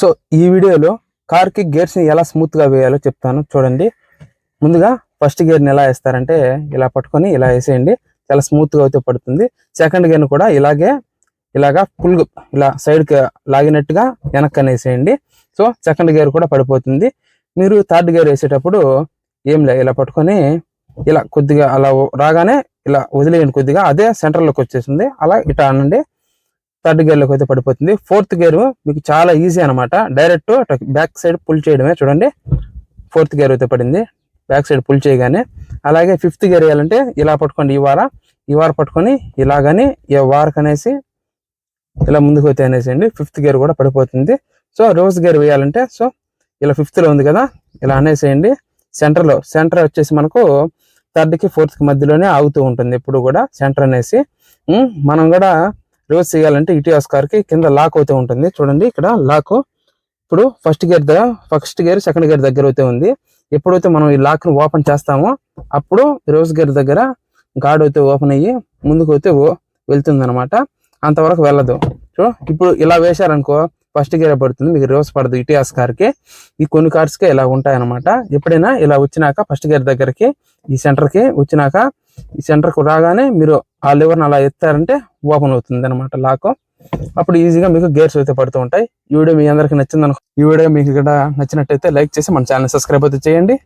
So ఈ వీడియోలో కార్కి గేర్స్ని ఎలా స్మూత్గా వేయాలో చెప్తాను. చూడండి. ముందుగా ఫస్ట్ గేర్ని ఎలా వేస్తారంటే ఇలా పట్టుకొని ఇలా వేసేయండి. చాలా స్మూత్గా అయితే పడుతుంది. సెకండ్ గేర్ని కూడా ఇలాగే ఇలాగా ఫుల్ ఇలా సైడ్కి లాగినట్టుగా వెనక్కి వేసేయండి. సో సెకండ్ గేర్ కూడా పడిపోతుంది. మీరు థర్డ్ గేర్ వేసేటప్పుడు ఏం లే ఇలా పట్టుకొని ఇలా కొద్దిగా అలా రాగానే ఇలా వదిలేయండి కొద్దిగా. అదే సెంటర్లోకి వచ్చేసింది. అలా ఇట్లా అనండి థర్డ్ గేర్లోకి అయితే పడిపోతుంది. ఫోర్త్ గేర్ మీకు చాలా ఈజీ అనమాట డైరెక్ట్ బ్యాక్ సైడ్ పుల్ చేయడమే. చూడండి. ఫోర్త్ గేర్ అయితే పడింది. బ్యాక్ సైడ్ పుల్ చేయగానే. అలాగే ఫిఫ్త్ గేర్ వేయాలంటే ఇలా పట్టుకోండి ఈ వార. ఈ వార పట్టుకొని ఇలాగని ఈ వారకు అనేసి ఇలా ముందుకు అయితే అనేసేయండి. ఫిఫ్త్ గేర్ కూడా పడిపోతుంది. సో రివర్స్ గేర్ వేయాలంటే సో ఇలా ఫిఫ్త్లో ఉంది కదా. ఇలా అనేసేయండి. సెంటర్లో సెంటర్ వచ్చేసి మనకు థర్డ్కి ఫోర్త్కి మధ్యలోనే ఆగుతూ ఉంటుంది ఎప్పుడు కూడా. సెంటర్ అనేసి. మనం కూడా రివర్స్ చేయాలంటే ఇటీఎస్ కార్కి కింద లాక్ అవుతూ ఉంటుంది. చూడండి ఇక్కడ లాక్. ఇప్పుడు ఫస్ట్ గేర్ దగ్గర ఫస్ట్ గేర్ సెకండ్ గేర్ దగ్గర అయితే ఉంది. ఎప్పుడైతే మనం ఈ లాక్ని ఓపెన్ చేస్తామో అప్పుడు రివర్స్ గేర్ దగ్గర గాడ్ అయితే ఓపెన్ అయ్యి ముందుకు అయితే వెళ్తుంది అనమాట అంతవరకు వెళ్ళదు. సో ఇప్పుడు ఇలా వేశారనుకో ఫస్ట్ గేర్ పడుతుంది. మీకు రివర్స్ పడదు ఇటీఎస్ కార్కి ఈ కొన్ని కార్స్కి ఇలా ఉంటాయన్నమాట. ఎప్పుడైనా ఇలా వచ్చినాక ఫస్ట్ గేర్ దగ్గరికి ఈ సెంటర్కి వచ్చినాక ఈ సెంటర్కు రాగానే మీరు ఆ లివర్ అలా ఎత్తారంటే ఓపెన్ అవుతుంది అనమాట లాక్. అప్పుడు ఈజీగా మీకు గేర్స్ అయితే పడుతూ ఉంటాయి. ఈ వీడియో మీ అందరికి నచ్చింది అనుకో ఈ వీడియో మీకు ఇక్కడ నచ్చినట్టయితే లైక్ చేసి మన ఛానల్ సబ్స్క్రైబ్ అయితే చేయండి.